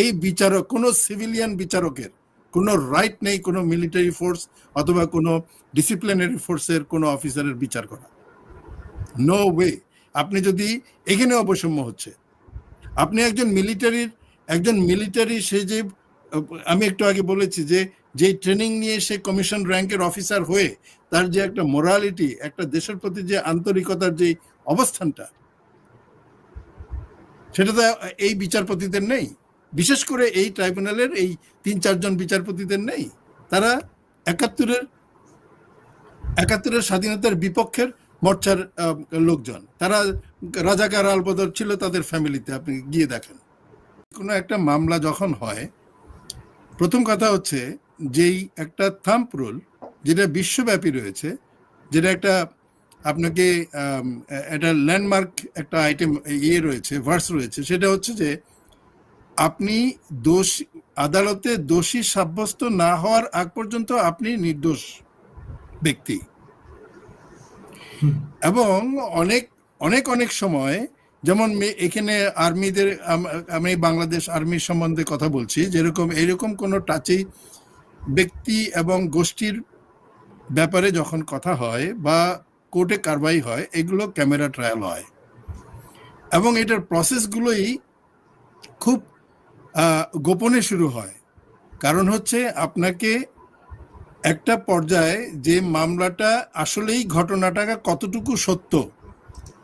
এই বিচারক, কোনো সিভিলিয়ান বিচারকের কোনো রাইট নেই কোনো মিলিটারি ফোর্স অথবা কোনো ডিসিপ্লিনারি ফোর্সের কোনো অফিসারের বিচার করা। নো ওয়ে আপনি যদি এখানে অবসম্য হচ্ছে, আপনি একজন মিলিটারির একজন মিলিটারি সে যে, আমি একটু আগে বলেছি যে যে ট্রেনিং নিয়ে সে কমিশন র্যাঙ্কের অফিসার হয়ে তার যে একটা মোরালিটি একটা দেশের প্রতি যে আন্তরিকতার যে অবস্থানটা, সেটা তো এই বিচারপতিদের নেই। বিশেষ করে এই ট্রাইব্যুনালের এই তিন, চারজন বিচারপতিদের নেই। তারা একাত্তরের একাত্তরের স্বাধীনতার বিপক্ষের মোর্চার লোকজন। তারা রাজাকার আলবদর ছিল তাদের ফ্যামিলিতে, আপনি গিয়ে দেখেন। কোনো একটা মামলা যখন হয়, প্রথম কথা হচ্ছে যেই একটা থাম্প রুল, যেটা বিশ্বব্যাপী রয়েছে, যেটা একটা আপনাকে একটা ল্যান্ডমার্ক একটা আইটেম ইয়ে রয়েছে, ভার্স রয়েছে, সেটা হচ্ছে যে আপনি দোষ, আদালতে দোষী সাব্যস্ত না হওয়ার আগ পর্যন্ত আপনি নির্দোষ ব্যক্তি। এবং অনেক অনেক অনেক সময় যেমন এখানে আর্মিদের, আমি বাংলাদেশ আর্মির সম্বন্ধে কথা বলছি, যেরকম, এরকম কোনো টাচেই ব্যক্তি এবং গোষ্ঠীর ব্যাপারে যখন কথা হয় বা কোর্টে কারবাই হয়, এগুলো ক্যামেরা ট্রায়াল হয়। এবং এটার প্রসেসগুলোই খুব গোপনে শুরু হয়। কারণ হচ্ছে আপনাকে একটা পর্যায়ে যে মামলাটা আসলেই ঘটনাটা কতটুকু সত্য,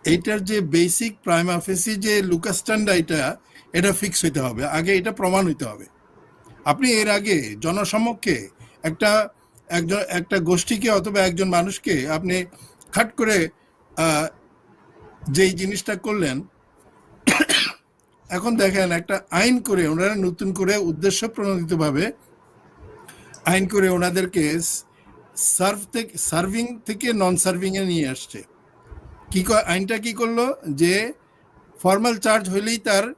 এইটার যে বেসিক প্রাইম অফিসি যে লুকাস্ট্যান্ড এটা এটা ফিক্স হইতে হবে। আগে এটা প্রমাণ হইতে হবে। আপনি এর আগে জনসমক্ষে একটা, একজন, একটা গোষ্ঠীকে অথবা একজন মানুষকে আপনি খাট করে যেই জিনিসটা করলেন এখন দেখেন, একটা আইন করে ওনারা নতুন করে উদ্দেশ্য প্রণোদিতভাবে আইন করে ওনাদেরকে সার্ভ থেকে সার্ভিং থেকে নন সার্ভিং এ নিয়ে আসছে। কি ক- আইনটা কি করল? যে ফর্মাল চার্জ হইলেই তার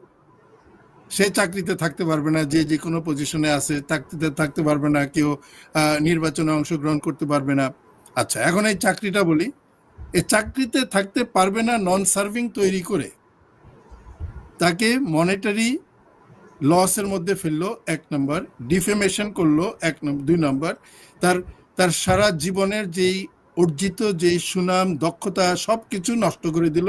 সে চাকরিতে থাকতে পারবে না, যে যে কোনো পজিশনে আছে, থাকতে থাকতে পারবে না, কেউ নির্বাচনে অংশগ্রহণ করতে পারবে না। আচ্ছা এখন এই চাকরিটা বলি এই চাকরিতে থাকতে পারবে না নন সার্ভিং তৈরি করে। তাকে মনিটারি লসের মধ্যে ফেলল এক নম্বর ডিফেমেশন করল এক নম্বর দুই নম্বর তার তার সারা জীবনের যেই অর্জিত, যেই সুনাম, দক্ষতা সব কিছু নষ্ট করে দিল।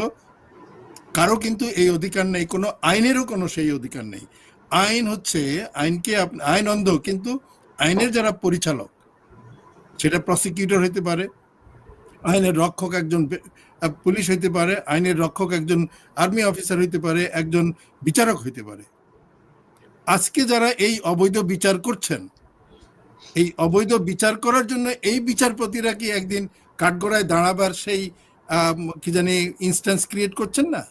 কারও কিন্তু এই অধিকার নেই, কোনো আইনেরও কোনো সেই অধিকার নেই। আইন হচ্ছে, আইনকে আইন অন্ধ, কিন্তু আইনের যারা পরিচালক, সেটা প্রসিকিউটর হইতে পারে আইনের রক্ষক একজন পুলিশ হইতে পারে, আইনের রক্ষক একজন আর্মি অফিসার হইতে পারে, একজন বিচারক হইতে পারে। আজকে যারা এই অবৈধ বিচার করছেন, এই অবৈধ বিচার করার জন্য এই বিচারপতিরা কি একদিন কাঠগড়ায় দাঁড়াবার সেই কি জানি ইনস্ট্যান্স ক্রিয়েট করছেন না?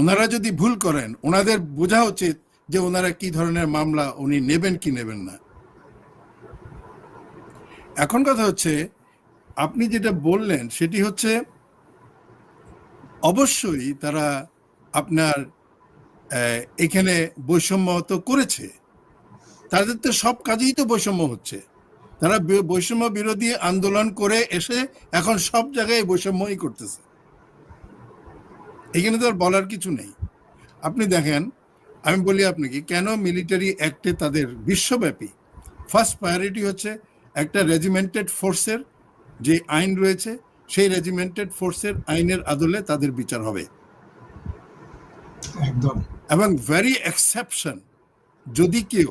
ওনারা যদি ভুল করেন, ওনাদের বোঝা উচিত যে ওনারা কি ধরনের মামলা, উনি নেবেন কি নেবেন না। এখন কথা হচ্ছে, আপনি যেটা বললেন সেটি হচ্ছে, অবশ্যই তারা আপনার এখানে বৈষম্য তো করেছে। তাদের তো সব কাজেই তো বৈষম্য হচ্ছে। তারা বৈষম্য বিরোধী আন্দোলন করে এসে এখন সব জায়গায় বৈষম্যই করতেছে। এখানে তো আর বলার কিছু নেই। আপনি দেখেন, আমি বলি আপনাকে, কেন মিলিটারি অ্যাক্টে তাদের বিশ্বব্যাপী? ফার্স্ট প্রায়োরিটি হচ্ছে একটা রেজিমেন্টেড ফোর্সের যে আইন রয়েছে সেই রেজিমেন্টেড ফোর্সের আইনের আদলে তাদের বিচার হবে। একদম। এবং ভেরি এক্সেপশন যদি কেউ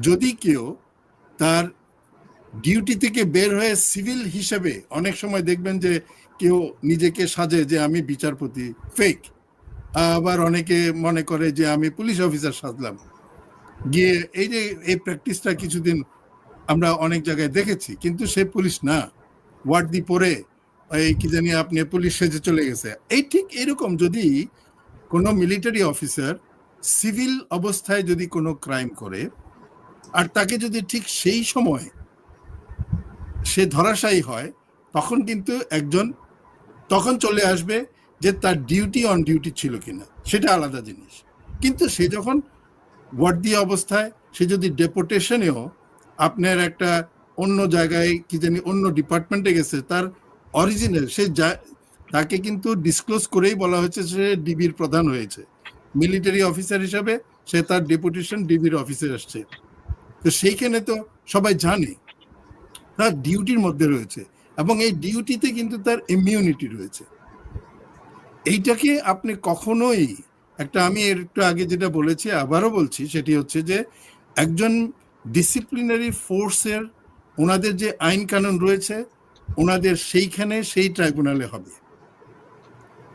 যদি কেউ তার ডিউটি থেকে বের হয়ে সিভিল হিসেবে অনেক সময় দেখবেন যে কেউ নিজেকে সাজে যে আমি বিচারপতি ফেক আবার অনেকে মনে করে যে আমি পুলিশ অফিসার সাজলাম। গিয়ে এই যে এই প্র্যাকটিসটা কিছুদিন আমরা অনেক জায়গায় দেখেছি, কিন্তু সে পুলিশ না। ওয়ার্ডি পরে এই কি জানি আপনি পুলিশ সেজে চলে গেছে। এই ঠিক এরকম যদি কোনো মিলিটারি অফিসার সিভিল অবস্থায় যদি কোনো ক্রাইম করে, আর তাকে যদি ঠিক সেই সময় সে ধরাশায়ী হয়, তখন কিন্তু একজন, তখন চলে আসবে যে তার ডিউটি অন ডিউটি ছিল কিনা, সেটা আলাদা জিনিস। কিন্তু সে যখন ওয়ার্ডি অবস্থায়, সে যদি ডেপুটেশনেও আপনার একটা অন্য জায়গায় কি জানি অন্য ডিপার্টমেন্টে গেছে, তার অরিজিনাল সে তাকে কিন্তু ডিসক্লোজ করেই বলা হয়েছে সে ডিবির প্রধান হয়েছে। মিলিটারি অফিসার হিসাবে সে তার ডেপুটেশন ডিবির অফিসে আসছে। তো সেইখানে তো সবাই জানে, তার ডিউটির মধ্যে রয়েছে এবং এই ডিউটিতে কিন্তু তার ইমিউনিটি রয়েছে। এইটাকে আপনি কখনোই, একটা আমি একটু আগে যেটা বলেছি, আবারও বলছি, সেটি হচ্ছে যে একজন ডিসিপ্লিনারি ফোর্সের ওনাদের যে আইন কানুন রয়েছে, ওনাদের সেইখানে সেই ট্রাইব্যুনালে হবে।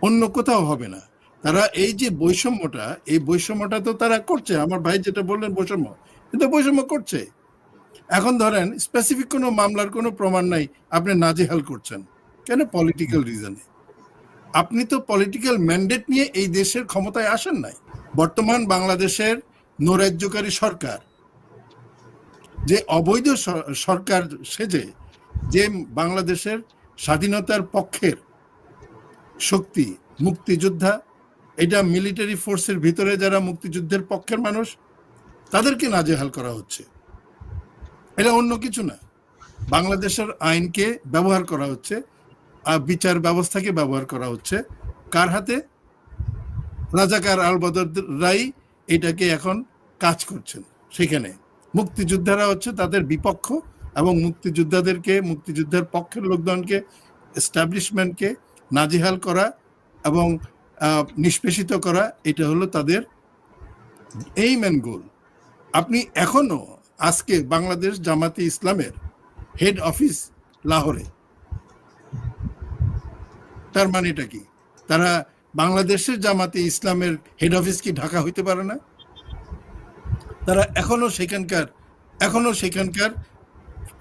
অন্য কোথাও হবে না। তারা এই যে বৈষম্যটা, এই বৈষম্যটা তো তারা করছে। আমার ভাই যেটা বললেন, বৈষম্য। কিন্তু বৈষম্য করছে। এখন ধরেন স্পেসিফিক কোনো মামলার কোনো প্রমাণ নাই, আপনি নাজেহাল করছেন। কেন? পলিটিক্যাল রিজনে আপনি তো পলিটিক্যাল ম্যান্ডেট নিয়ে এই দেশের ক্ষমতায় আসেন নাই। বর্তমান বাংলাদেশের নৈরাজ্যকারী সরকার যে অবৈধ সরকার সেজে যে বাংলাদেশের স্বাধীনতার পক্ষের শক্তি মুক্তিযোদ্ধা, এটা মিলিটারি ফোর্সের ভিতরে যারা মুক্তিযুদ্ধের পক্ষের মানুষ, তাদেরকে নাজেহাল করা হচ্ছে। এটা অন্য কিছু না। বাংলাদেশের আইনকে ব্যবহার করা হচ্ছে, আর বিচার ব্যবস্থাকে ব্যবহার করা হচ্ছে। কার হাতে? রাজাকার আলবদর রাই এটাকে এখন কাজ করছেন সেখানে। মুক্তিযোদ্ধারা হচ্ছে তাদের বিপক্ষ এবং মুক্তিযোদ্ধাদেরকে, মুক্তিযুদ্ধের পক্ষের লোকজনকে এস্টাবলিশমেন্টকে নাজেহাল করা এবং নিষ্পেষিত করা, এটা হলো তাদের এই মেন গোল আপনি এখনও আজকে বাংলাদেশ জামাতে ইসলামের হেড অফিস লাহোরে, তার মানেটা কি? তারা বাংলাদেশের জামাতে ইসলামের হেড অফিস কি ঢাকা হইতে পারে না? তারা এখনও সেখানকার এখনও সেখানকার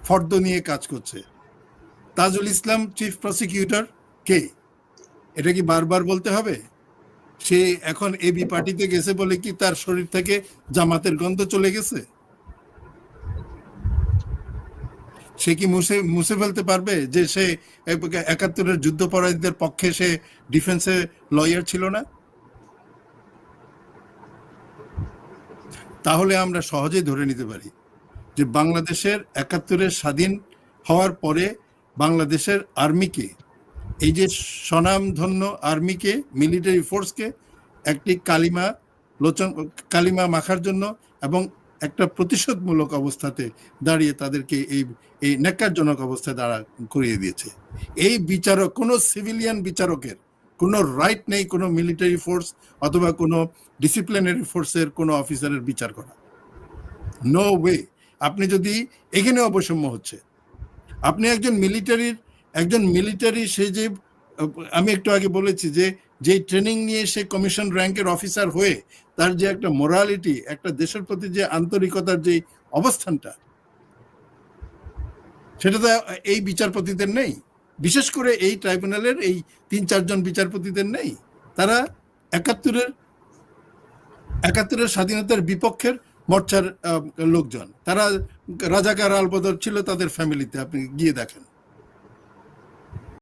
ফর্দ নিয়ে কাজ করছে। তাজুল ইসলাম চিফ প্রসিকিউটর কে? এটা কি বারবার বলতে হবে? সে এখন এবি পার্টিতে গেছে বলে কি তার শরীর থেকে জামাতের গন্ধ চলে গেছে? সে কি মুছে মুছে ফেলতে পারবে যে সে একাত্তরের যুদ্ধপরাধীদের পক্ষে সে ডিফেন্সে লয়ার ছিল না? তাহলে আমরা সহজেই ধরে নিতে পারি যে বাংলাদেশের একাত্তরের স্বাধীন হওয়ার পরে বাংলাদেশের আর্মিকে, এই যে স্বনামধন্য আর্মিকে, মিলিটারি ফোর্সকে একটি কালিমা লোচন, কালিমা মাখার জন্য এবং একটা প্রতিশোধমূলক অবস্থাতে দাঁড়িয়ে তাদেরকে এই এই ন্যাক্কারজনক অবস্থায় দাঁড়া করিয়ে দিয়েছে। এই বিচারক, কোনো সিভিলিয়ান বিচারকের কোনো রাইট নেই কোনো মিলিটারি ফোর্স অথবা কোনো ডিসিপ্লিনারি ফোর্সের কোনো অফিসারের বিচার করা। নো ওয়ে আপনি যদি এখানে অবসম্য হচ্ছে। আপনি একজন মিলিটারির একজন মিলিটারি সে যে, আমি একটু আগে বলেছি যে যে ট্রেনিং নিয়ে সে কমিশন র্যাঙ্কের অফিসার হয়ে তার যে একটা মোরালিটি একটা দেশের প্রতি যে আন্তরিকতার যে অবস্থানটা, সেটা তো এই বিচারপতিদের নেই। বিশেষ করে এই ট্রাইব্যুনালের এই তিন চারজন বিচারপতিদের নেই, তারা একাত্তরের একাত্তরের স্বাধীনতার বিপক্ষের মোর্চার লোকজন। তারা রাজাকার আলবদর ছিল তাদের ফ্যামিলিতে আপনি গিয়ে দেখেন।